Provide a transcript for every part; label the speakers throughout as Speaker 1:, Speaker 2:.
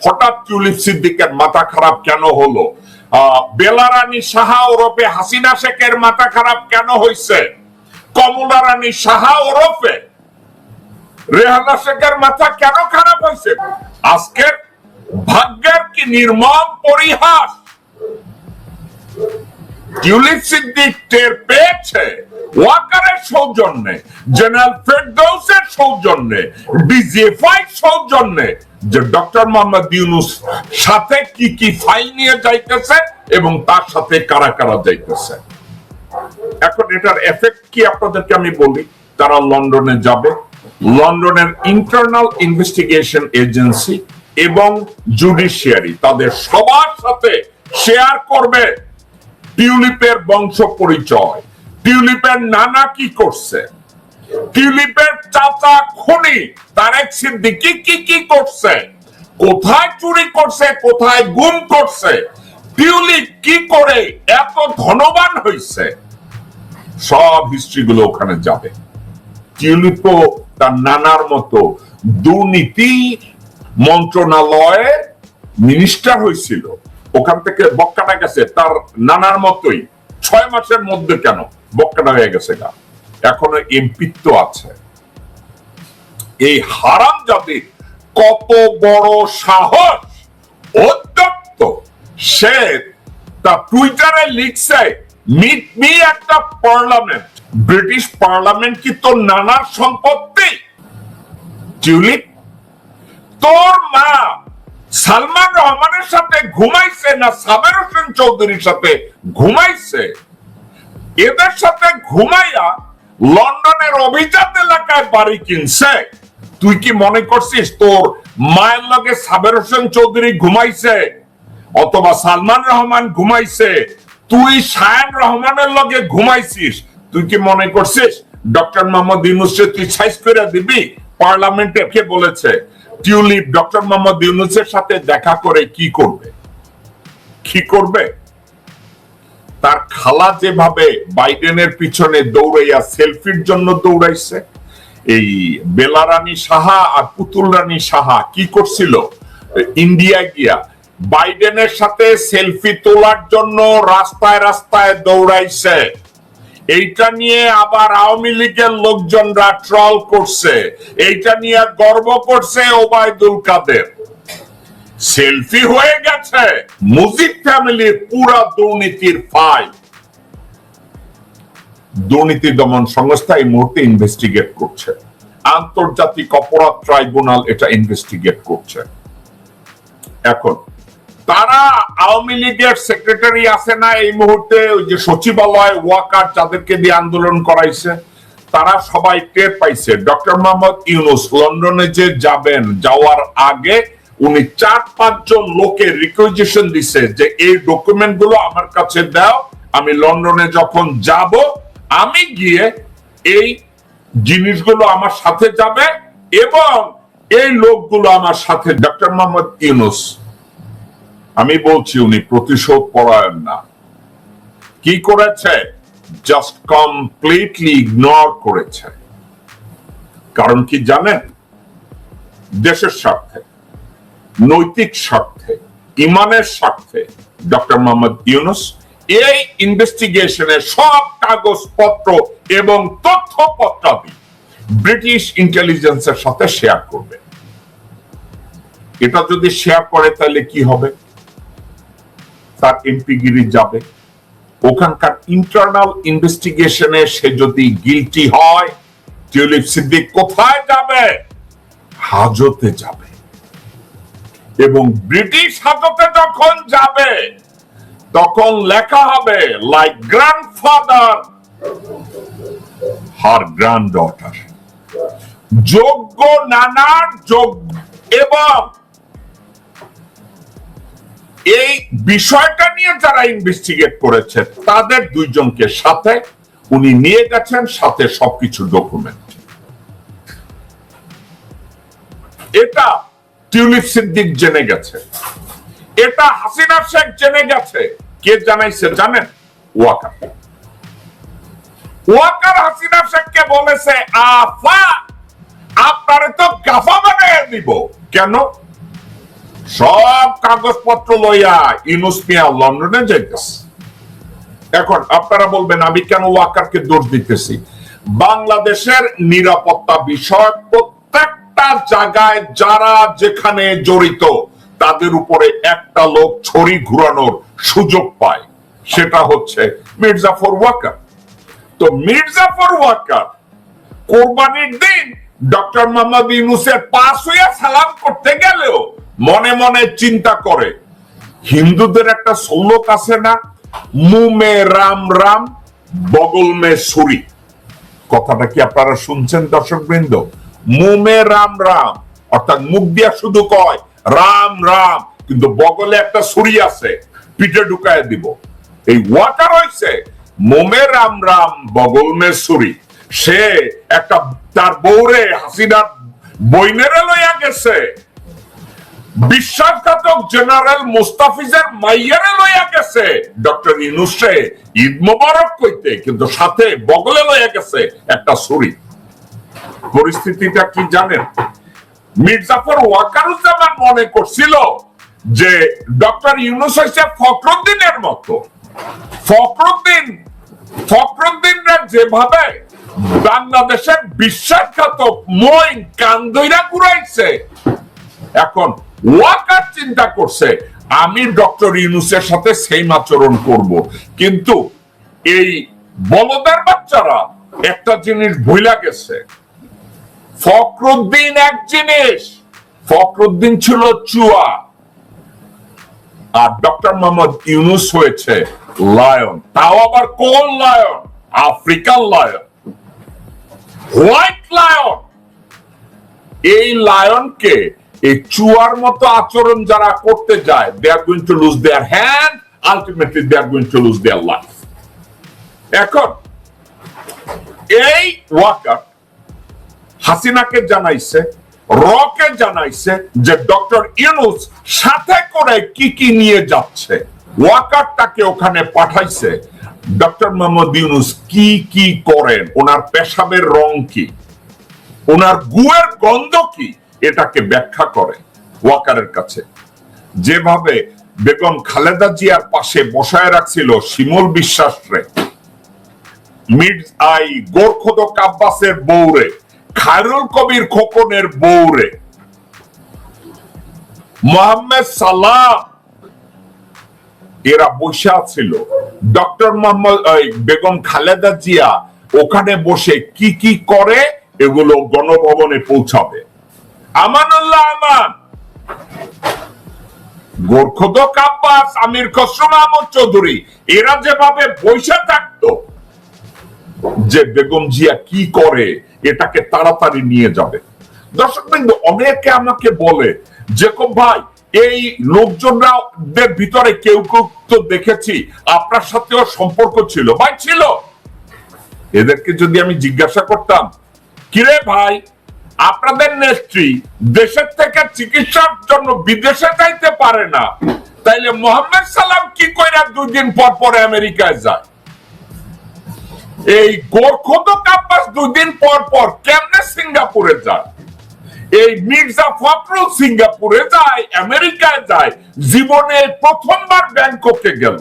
Speaker 1: হঠাৎ টিউলিপ সিদ্দিকের মাথা খারাপ কেন হলো? বেলারানী সাহা ওরফে হাসিনা শেখের মাথা খারাপ কেন হয়েছে কমলা রানী সাহা ওরফে রেহানা শেখের মাথা কেন খারাপ হয়েছে আজকের ভাগ্যের কি নির্মম পরিহাস? টিউলিপ সিদ্দিক টের পেয়েছে ওয়াকারের সৌজন্যে, জেনারেল ফেরদৌসের সৌজন্যে, ডিজিএফআই সৌজন্যে যে ডক্টর মোহাম্মদ ইউনুস সাথে কি কি ফাইল নিয়ে যাইতেছে এবং তার সাথে কারা কারা যাইতেছে। এখন এটার এফেক্ট কি আপনাদেরকে আমি বলি? তারা লন্ডনে যাবে। লন্ডনের ইন্টারনাল ইনভেস্টিগেশন এজেন্সি এবং জুডিশিয়ারি তাদের সবার সাথে শেয়ার করবে। টিউলিপের বংশ পরিচয়। টিউলিপের নানা কি করছে? টিউলিপের চাচা খুনি তারেক সিদ্দিকি কি কি করছে? কোথায় চুরি করছে, কোথায় গুম করছে? টিউলিপ কি করে এত ধনবান হয়েছে সব হিস্ট্রি গুলো ওখানে যাবে। টিউলিপও তার নানার মতো দুর্নীতি মন্ত্রণালয়ে মিনিস্টার হয়েছিল ওখান থেকে বক্কাটা গেছে, তার নানার মতোই। ছয় মাসের মধ্যে কেন? বক্কাটা হয়ে গেছে গা। এখনও এমপিত্ব আছে। এই হারাম জাতির কত বড় সাহস অত্যন্ত সে তা টুইটারে লিখছে মিট মি একটা পার্লামেন্ট ব্রিটিশ পার্লামেন্ট কি তোর নানার সম্পত্তি? টিউলিপ, তোর মা সালমান রহমানের সাথে ঘুমাইছে না সাবের হোসেন চৌধুরীর সাথে? ঘুমাইছে। এদের সাথে ঘুমাইয়া লন্ডনের অভিজাত এলাকায় বাড়ি কিনছে। তুই কি মনে করছিস তোর মায়ের লগে সাবের হোসেন চৌধুরী ঘুমাইছে? অথবা সালমান রহমান ঘুমাইছে? তুই শায়ান রহমানের লগে ঘুমাইছিস? তুই কি মনে করছিস? ডক্টর মোহাম্মদ ইউনুসে তুই সাইজ করে দিবি? পার্লামেন্টে কে বলেছে? টিউলিপ, ডক্টর মোহাম্মদ ইউনুসের সাথে দেখা করে কি করবে? কি করবে? তার খালা যেভাবে বাইডেনের পিছনে দৌড়াইয়া সেলফির জন্য দৌড়াইছে, এই বেলারানী সাহা আর পুতুল রানী সাহা কি করছিল? ইন্ডিয়া গিয়া বাইডেনের সাথে সেলফি তোলার জন্য রাস্তায় রাস্তায় দৌড়াইছে। এইটা নিয়ে আবার আওয়ামী লীগের লোকজনরা ট্রল করছে। এইটা নিয়ে গর্ব করছে ওবায়দুল কাদের। সেলফি হয়ে গেছে। মুজিব ফ্যামিলির পুরা দুর্নীতির ফাইল। দুর্নীতি দমন সংস্থা এই মুহূর্তে ইনভেস্টিগেট করছে। আন্তর্জাতিক অপরাধ ট্রাইব্যুনাল এটা ইনভেস্টিগেট করছে। এখন তারা আওয়ামী লীগের সেক্রেটারি আছে না, এই মুহূর্তে ওই যে সচিবালয়, ওয়াকার যাদেরকে দিয়ে আন্দোলন করাইছে, তারা সবাই টের পাইছে। ডক্টর মোহাম্মদ ইউনুস লন্ডনে যে যাবেন, যাওয়ার আগে উনি চার, পাঁচজন লোকের রিকুইজিশন দিছে যে এই ডকুমেন্টগুলো আমার কাছে দাও, আমি লন্ডনে যখন যাব, আমি গিয়ে এই জিনিসগুলো আমার সাথে যাবে এবং এই লোকগুলো আমার সাথে, ডক্টর মোহাম্মদ ইউনুস। আমি বলছি উনি প্রতিশোধ পরায়ণ না। কি করেছে? জাস্ট কমপ্লিটলি ইগনোর করেছে। কারণ কি জানেন? দেশের স্বার্থে, নৈতিক স্বার্থে, ইমানের স্বার্থে, ডক্টর মোহাম্মদ ইউনুস এই ইনভেস্টিগেশনের সব কাগজপত্র এবং তথ্যপত্রাদি ব্রিটিশ ইন্টেলিজেন্সের সাথে শেয়ার করবে। এটা যদি শেয়ার করে তাহলে কি হবে? তার এমপিগিরি যাবে। ওখানকার ইন্টারনাল ইনভেস্টিগেশনে সে যদি গিলটি হয়, টিউলিপ সিদ্দিক কোথায় যাবে? হাজতে যাবে। এবং ব্রিটিশ হাজতে যখন যাবে, তখন লেখা হবে like grandfather her granddaughter যোগ্য নানার যোগ্য এবং এই বিষয়টা নিয়ে যারা ইনভেস্টিগেট করেছে, তাদের দুইজনকে সাথে, উনি নিয়ে গেছেন, সাথে সবকিছু ডকুমেন্ট এটা টিউলিপ সিদ্দিক জেনে গেছে। এটা হাসিনা শেখ জেনে গেছে। কে জানাইছে জানেন? ওয়াকার। ওয়াকার হাসিনা শেখকে বলেছে, আফা, আপনারে তো গাফা বানিয়ে দিব। কেন? সব কাগজপত্র লইয়া ইনুস মিয়া লন্ডনে যাইতেছে। এখন আপনারা বলবেন, আমি কেন ওয়াকারকে দোষ দিতেছি? বাংলাদেশের নিরাপত্তা বিষয় প্রত্যেকটা জায়গায় যারা যেখানে জড়িত, তাদের উপরে একটা লোক ছড়ি ঘুরানোর সুযোগ পায়। সেটা হচ্ছে মির্জাফর ওয়াকার। তো মির্জাফর ওয়াকার কোরবানির দিন ডক্টর মোহাম্মদ ইউনুসের পাশ হইয়া সালাম করতে গেলেও মনে মনে চিন্তা করে, হিন্দুদের একটা শ্লোক আছে না? মুমে রাম রাম, বগল মে সুরি। কথাটা কি আপনারা শুনছেন দর্শক বৃন্দ মুমে রাম রাম, অর্থাৎ মুখ দিয়া শুধু কয়, রাম রাম, কিন্তু বগলে একটা ছুরি আছে, পিঠে ঢুকায় দিব। এই ওয়াটার হইছে মোমে রাম রাম, বগল মে ছুরি সে একটা, তার বউরে হাসিনার বইনেরে লইয়া গেছে। বিশ্বাসঘাতক জেনারেল মুস্তাফিজের মাইয়ারে লইয়া গেছে। ডক্টর ইনুসে ঈদ মোবারক কইতে, কিন্তু সাথে বগলে লইয়া গেছে একটা ছুরি। পরিস্থিতিটা কি জানেন? মির্জাফর ওয়াকারুজ্জামান মনে করছিল যে ডক্টর ইউনুস হয়েছে ফখরুদ্দিনের মতো। ফখরুদ্দিন, ফখরুদ্দিনরা যেভাবে বাংলাদেশের বিশ্বাসঘাতক মই কান্দইরা ঘুরাইছে এখন ওয়াকার চিন্তা করছে, আমি ডক্টর ইউনুসের সাথে সেম আচরণ করব। কিন্তু এই বলদের বাচ্চারা একটা জিনিস ভুলা গেছে। ফখরুদ্দিন এক জিনিস, ফখরুদ্দিন ছিল চুয়া। আর ডক্টর মোহাম্মদ ইউনুস হয়েছে লায়ন। তাও আবার কোন lion? African lion. White lion. এই লায়নকে এই চুয়ার মতো আচরণ যারা করতে যায় they are going to lose their hand ultimately they are going to lose their life এখন, এই ওয়াকার হাসিনাকে জানাইছে, রকে জানাইছে যে ডক্টর ইউনুস সাথে করে কি কি নিয়ে যাচ্ছে। ওয়াকার তাকে ওখানে পাঠাইছে, ডক্টর মোহাম্মদ ইউনুস কি কি করেন? ওনার পেশাবের রং কি? ওনার গুয়ের গন্ধ কি? এটাকে ব্যাখ্যা করে ওয়াকারের কাছে। যেভাবে বেগম খালেদা জিয়ার পাশে বসায় রাখছিল শিমুল বিশ্বাস রে মিড আই গোরখোদক আব্বাসের বৌরে খায়রুল কবির খোকনের বৌরে মোহাম্মদ এরা বসে ছিল ডক্টর মোহাম্মদ বেগম খালেদা জিয়া ওখানে বসে কি কি করে, এগুলো গণভবনে পৌঁছাবে। আমানুল্লাহ আমান। গোরখোদক আব্বাস আমির খসরু মাহমুদ চৌধুরী, এরা যেভাবে বসে থাকতো, যে বেগম জিয়া কি করে, এটাকে তাড়াতাড়ি নিয়ে যাবে। দর্শক বিন্দু, অনেকে আমাকে বলে, জেকব ভাই, এই লোকজনরা ভিতরে কেউ কেউ তো দেখেছি, আপনার সাথেও সম্পর্ক ছিল। ভাই, ছিল। এদেরকে যদি আমি জিজ্ঞাসা করতাম, কিরে ভাই আপনাদের নেত্রী দেশের থেকে চিকিৎসার জন্য বিদেশে যাইতে পারে না। তাইলে মোহাম্মদ সালাম কি কইরা দুই দিন পর পরে আমেরিকায় যায়? এই গোরখোদ কাব্বাস দুই দিন পর পর কেমনে সিঙ্গাপুরে যায়? এই মির্জা ফখরুল সিঙ্গাপুরে যায়, আমেরিকায় যায়, জীবনে প্রথমবার ব্যাংককে গেল।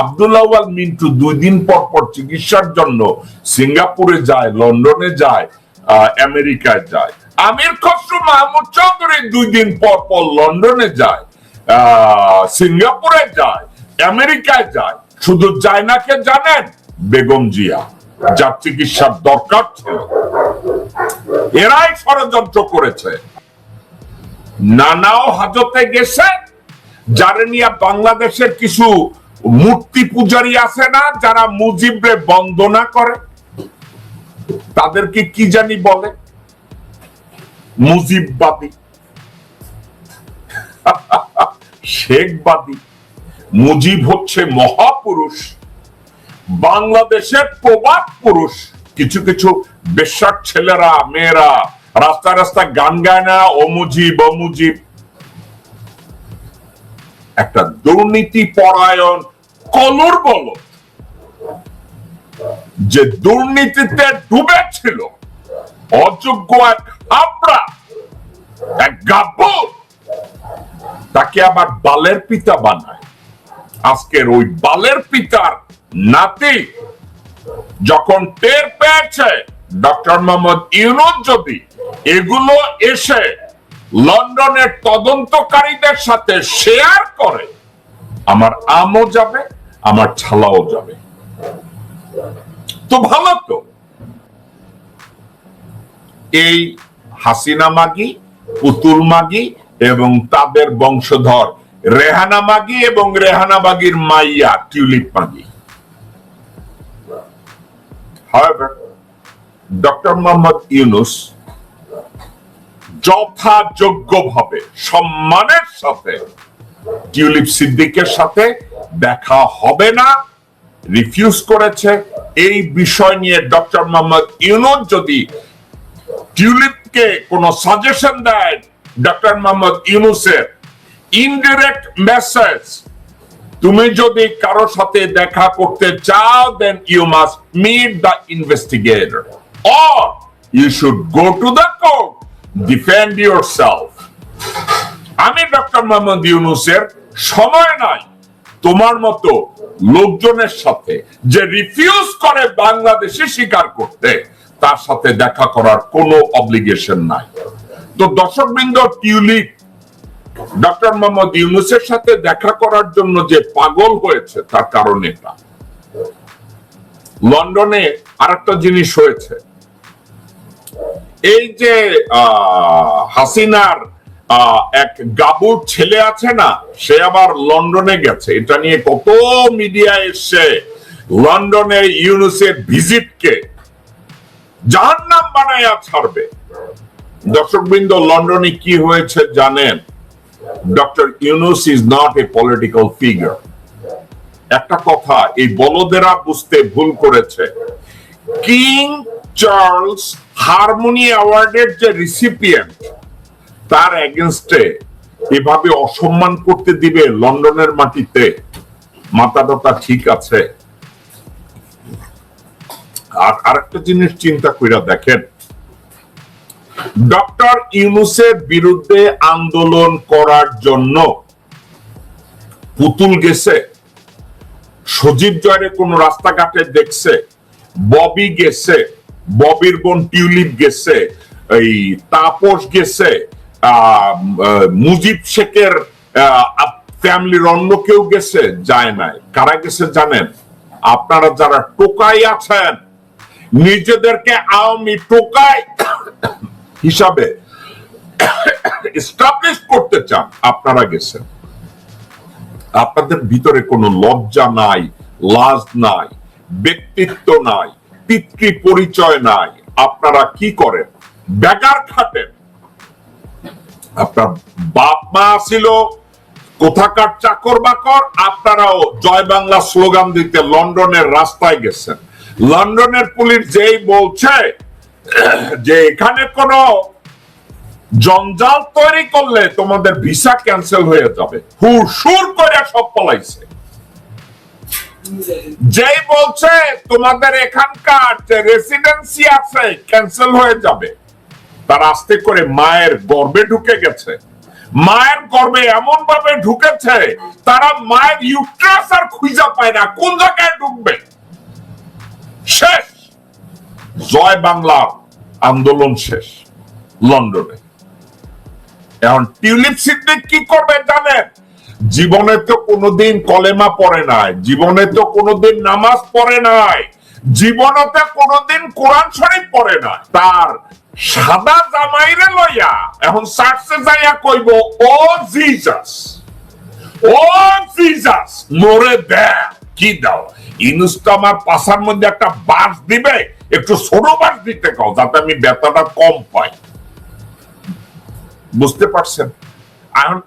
Speaker 1: আব্দুল্লাহ মিন্টু দুই দিন পর পর চিকিৎসার জন্য সিঙ্গাপুরে যায়, লন্ডনে যায় আমেরিকায় যায়। আমির খসরু মাহমুদ চৌধুরী দুই দিন পর পর লন্ডনে যায় সিঙ্গাপুরে যায়, আমেরিকায় যায়। শুধু যায় না কে জানেন বেগম জিয়া, যার চিকিৎসার দরকার ছিল। এরাই ষড়যন্ত্র করেছে। নানাও হাজতে গেছে, যারা নিয়ে বাংলাদেশের কিছু মূর্তি পূজারী আছে না, যারা মুজিবরে বন্দনা করে। তাদেরকে কি জানি বলে? মুজিববাদী। শেখবাদী। মুজিব হচ্ছে মহাপুরুষ, বাংলাদেশের প্রবাদ পুরুষ। কিছু কিছু বেশ্যার ছেলেরা, মেয়েরা রাস্তা রাস্তা গান গায় না, ও মুজিব ও মুজিব। একটা দুর্নীতি পরায়ণ কলুর বল। যে দুর্নীতিতে ডুবেছিল, অযোগ্য এক হাবড়া, এক গাব্বর তাকে আবার বালের পিতা বানায়। আজকের ওই বালের পিতার নাতি যখন টের পেয়েছে, ডক্টর মোহাম্মদ ইউনুস যদি এগুলো এসে লন্ডনের তদন্তকারীদের সাথে শেয়ার করে, আমার আমও যাবে, আমার ছালাও যাবে। তো ভালো তো। এই হাসিনা মাগি, পুতুল মাগি এবং তাদের বংশধর রেহানা মাগি এবং রেহানা বাগির মাইয়া টিউলিপ মাগি। ডক্টর মোহাম্মদ ইউনুস যথাযোগ্যভাবে সম্মানের সাথে টিউলিপ সিদ্দিকের সাথে দেখা হবে না। রিফিউজ করেছে, এই বিষয় নিয়ে ডক্টর মোহাম্মদ ইউনুস যদি টিউলিপকে কোন সাজেশন দেয় ডক্টর মোহাম্মদ ইউনুসের ইনডিরেক্ট মেসেজ তুমি যদি কারও সাথে দেখা করতে চাও then you must meet the investigator or you should go to the court defend yourself আমি ডক্টর মোহাম্মদ ইউনুসের সময় নাই, তোমার মতো লোকজনের সাথে যে রিফিউজ করে বাংলাদেশে স্বীকার করতে, তার সাথে দেখা করার কোনো অব্লিগেশন নাই। তো দর্শকবৃন্দ, টিউলিপ ডক্টর মোহাম্মদ ইউনুসের সাথে দেখা করার জন্য যে পাগল হয়েছে, তার কারণ এটা। লন্ডনে আরেকটা জিনিস হয়েছে। এই যে হাসিনার এক গাবুর ছেলে আছে না, সে আবার লন্ডনে গেছে। এটা নিয়ে কত মিডিয়া এসছে। লন্ডনে ইউনুসের ভিজিটকে জাহান্নাম বানায়া ছাড়বে। দর্শকবৃন্দ, লন্ডনে কি হয়েছে জানেন? Doctor Yunus is not a political figure. একটা কথা, এই বলদেরা বুঝতে ভুল করেছে। কিং চার্লস হারমোনি অ্যাওয়ার্ডের যে রিসিপিয়েন্ট তার এগেনস্টে এভাবে অসম্মান করতে দিবে লন্ডনের মাটিতে। মাথা টাথা ঠিক আছে। আর আরেকটা জিনিস চিন্তা কইরা দেখেন। ডক্টর ইউনুসের বিরুদ্ধে আন্দোলন করার জন্য পুতুল গেছে, সজীব জয়রে কোন রাস্তাঘাটে দেখছে, ববি গেছে, ববির বোন টিউলিপ গেছে, এই তাপস গেছে মুজিব শেখের ফ্যামিলির অন্য কেউ গেছে? যায় নাই। কারা গেছে জানেন? আপনারা যারা টোকাই আছেন, নিজেদেরকে আওয়ামী টোকাই হিসাবে এস্টাবলিশ করতে চান, আপনারা গেছেন। আপনাদের ভিতরে কোনো লজ্জা নাই, লাজ নাই, ব্যক্তিত্ব নাই পিতৃ পরিচয় নাই। আপনারা কি করেন? বেকার খাটেন। আপনার বাপ মা ছিল, কোথাকার চাকর বাকর আপনারাও জয় বাংলা স্লোগান দিতে লন্ডনের রাস্তায় গেছেন। লন্ডনের পুলিশ যেই বলছে, যে এখানে কোনো জঞ্জাল তৈরি করলে তোমাদের ভিসা ক্যান্সেল হয়ে যাবে। হুর সুর করে সব পলাইছে। যেই বলছে, তোমাদের এখানকার যে রেসিডেন্সি আছে, ক্যান্সেল হয়ে যাবে। তার আস্তে করে মায়ের গর্ভে ঢুকে গেছে। মায়ের গর্ভে এমন ভাবে ঢুকেছে, তারা মায়ের ইউট্রাস আর খুঁজা পায় না, কোন জায়গায় ঢুকবে? শেষ। জয় বাংলার আন্দোলন শেষ, লন্ডনে। এখন টিউলিপ সিদ্দিক কি করবে জানেন? জীবনে তো কোনোদিন কলেমা পড়ে নাই, জীবনে তো কোনোদিন নামাজ পড়ে নাই জীবনতে কোনোদিন কোরআন শরীফ পড়ে নাই, তার সাদা জামাইরে লইয়া, এখন সার্চে যাইয়া কইব, ও জিজাস ও জিজাস, মোরে দে, কি দাও? ইনুস আমার পাশার মধ্যে একটা বাস দিবে, একটু ছোট বাস দিতে কও, যাতে আমি ব্যথাটা কম পাই। বুঝতে পারছেন? এখন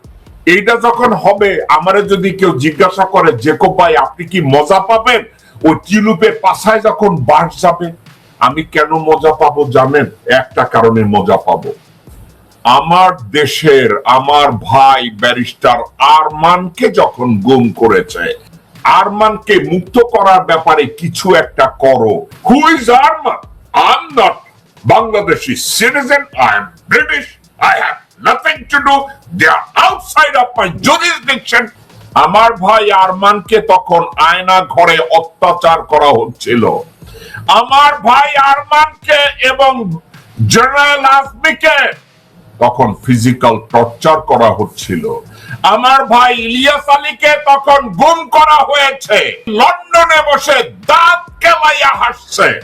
Speaker 1: এইটা যখন হবে, আমারে যদি কেউ জিজ্ঞাসা করে, জেকব ভাই, আপনি কি মজা পাবেন? ওই টিলুপের পাশায় যখন বাস যাবে আমি কেন মজা পাবো জানেন? একটা কারণে মজা পাবো। আমার দেশের, আমার ভাই ব্যারিস্টার আরমানকে যখন গুম করেছে, আরমানকে মুক্ত করার ব্যাপারে কিছু একটা করো। Who is Arman I am not Bangladeshi citizen I am British I have nothing to do. They are outside of my jurisdiction. আমার ভাই আরমানকে তখন আয়না ঘরে অত্যাচার করা হচ্ছিল। আমার ভাই আরমানকে এবং জেনারেল আজমিকে তখন ফিজিক্যাল টর্চার করা হচ্ছিল। আমার ভাই ইলিয়াস আলীকে তখন গুম করা হয়েছে। লন্ডনে বসে দাঁত কেলাইয়া হাসছে।